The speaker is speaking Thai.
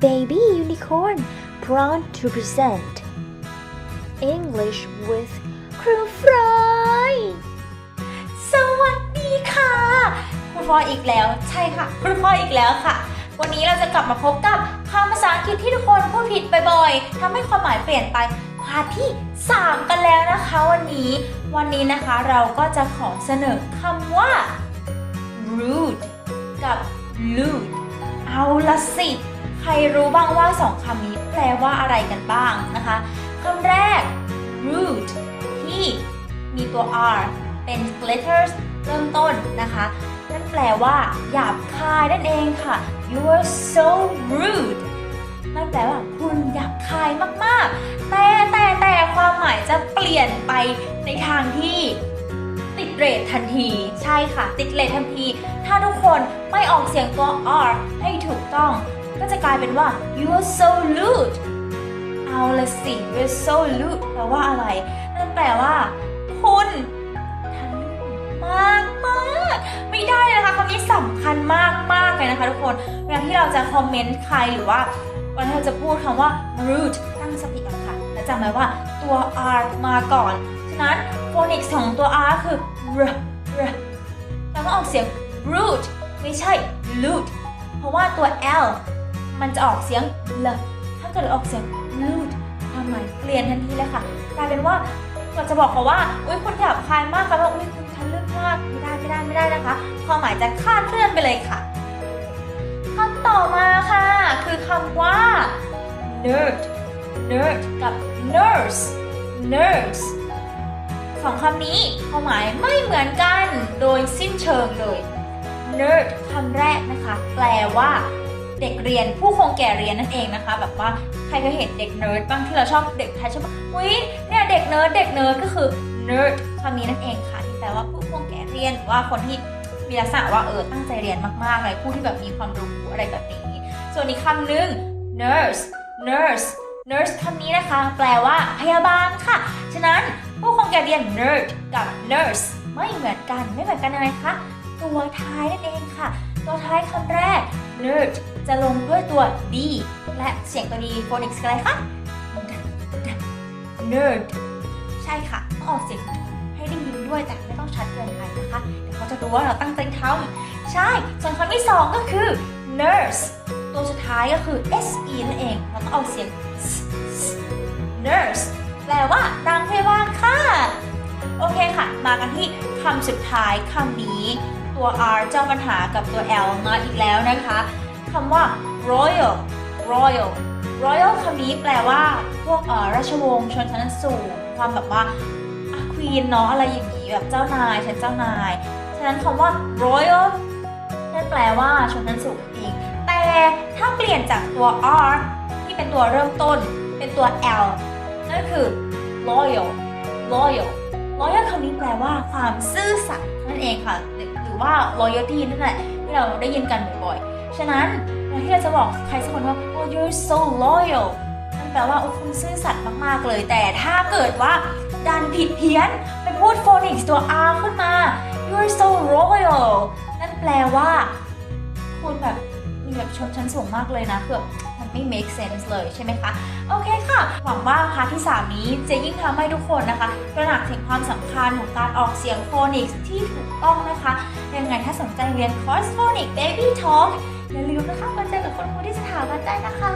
Baby Unicorn proud to present English with ครูฟรอยสวัสดีค่ะ ครูฟรอยอีกแล้ว ใช่ค่ะ ครูฟรอยอีกแล้วค่ะ วันนี้เราจะกลับมาพบกับคำภาษาอังกฤษที่ทุกคนพูดผิดบ่อยๆทำให้ความหมายเปลี่ยนไปพาที่ 3 กันแล้วนะคะวันนี้ วันนี้นะคะเราก็จะขอเสนอคำว่า rude กับ lewd เอาละสิ รรู้บ้างว่าสองคำนี้แปลว่าอะไรกันบ้างนะคะคำแรก rude ที่มีตัว r เป็น letters เริ่มต้นนะคะนั่นแปลว่า หยาบคายนั่นเองค่ะ you are so rude นั่นแปลว่าคุณหยาบคายมากๆ แต่แต่แต่ความหมายจะเปลี่ยนไปในทางที่ติดเรททันทีใช่ค่ะ ติดเรททันที ถ้าทุกคนไม่ออกเสียงตัว r ให้ถูกต้อง ก็จะกลายเป็นว่า you are so rude เอาละสิ you are so rude แปลว่าอะไร นั่นแปลว่า คุณทะลึ่งมากมากไม่ได้นะคะคำนี้สำคัญมากมากเลยนะคะทุกคนเวลาที่เราจะคอมเมนต์ใครหรือว่าเวลาที่เราจะพูดคำว่า rude ตั้งสติก่อนค่ะและจำไว้ว่าตัว r มาก่อนฉะนั้นโฟนิกส์ของตัว r คือ r r เราต้องออกเสียง rude ไม่ใช่ rude เพราะว่าตัว l มันจะออกเสียง l ถ้าเกิดออกเสียง rude ความหมายเปลี่ยนทันทีเลยค่ะกลายเป็นว่าเราจะบอกเขาว่าอุ้ยคุณหยาบคายมากค่ะว่าอุ้ยคุณทะลึ่งมากไม่ได้ไม่ได้ไม่ได้นะคะ ความหมายจะคลาดเคลื่อนไปเลยค่ะคำต่อมาค่ะ คือคำว่า nerd nerd กับ nurse nurse สองคำนี้ความหมายไม่เหมือนกันโดยสิ้นเชิงเลย nerd คำแรกนะคะ แปลว่า เด็กเรียนผู้คงแก่เรียนนั่นเองนะคะ แบบว่าใครเคยเห็นเด็กเนิร์ดบ้างที่เราชอบเด็กไทยชอบอุ้ยเนี่ยเด็กเนิร์ดเด็กเนิร์ดก็คือ nerd คำนี้นั่นเองค่ะ ที่แปลว่าผู้คงแก่เรียนหรือว่าคนที่มีลักษณะว่าเออตั้งใจเรียนมากๆเลยผู้ที่แบบมีความรู้อะไรแบบนี้ ส่วนอีกคำหนึ่ง nurse nurse nurse คำนี้นะคะ แปลว่าพยาบาลค่ะ ฉะนั้นผู้คงแก่เรียน nerd กับ nurse ไม่เหมือนกันไม่เหมือนกันยังไงคะตัวท้ายนั่นเองค่ะ ตัวท้ายคำแรก nerd จะลงด้วยตัว d และเสียงตัว d phonics อะไรคะ nerd ใช่ค่ะต้องออกเสียงให้ได้ยินด้วยแต่ไม่ต้องชัดเกินไปนะคะ เดี๋ยวเขาจะรู้ว่าเราตั้งใจทำใช่ ส่วนคำที่สองก็คือ nurse ตัวสุดท้ายก็คือ se นั่นเอง เราต้องออกเสียง nurse แปลว่านางพยาบาลค่ะ โอเคค่ะ มากันที่คำสุดท้ายคำนี้ ตัว r เจ้าปัญหากับตัว l มาอีกแล้วนะคะ คำว่า royal royal royal คำนี้แปลว่าพวกเอ่อราชวงศ์ชนชั้นสูง ความแบบว่าควีนเนาะอะไรอย่างนี้แบบเจ้านายฉันเจ้านาย ฉะนั้นคำว่า royal นั่นแปลว่าชนชั้นสูงเองแต่ถ้าเปลี่ยนจากตัว r ที่เป็นตัวเริ่มต้น เป็นตัว l นั่นคือ loyal loyal loyal คำนี้แปลว่าความซื่อสัตย์นั่นเองค่ะ หรือหรือว่า loyalty นั่นแหละที่เราได้ยินกันบ่อยๆ ฉะนั้นเวลาที่เราจะบอกใครสักคนว่า oh you're so loyal นั่นแปลว่าโอ้คุณซื่อสัตย์มากๆเลย แต่ถ้าเกิดว่าดันผิดเพี้ยนไปพูด phonics ตัว r ขึ้นมา you're so royal นั่นแปลว่า คุณแบบมีแบบชนชั้นสูงมากเลยนะคือบ ไม่ make sense เลยใช่ไหมคะ โอเคค่ะ หวังว่าพาร์ทที่ 3 นี้จะยิ่งทำให้ทุกคนนะคะตระหนักถึงความสำคัญของการออกเสียงโฟนิกส์ที่ถูกต้องนะคะ ยังไงถ้าสนใจเรียนคอร์สโฟนิก Baby Talk อย่าลืมนะคะมาเจอกับคนครูที่สถาบันได้นะคะ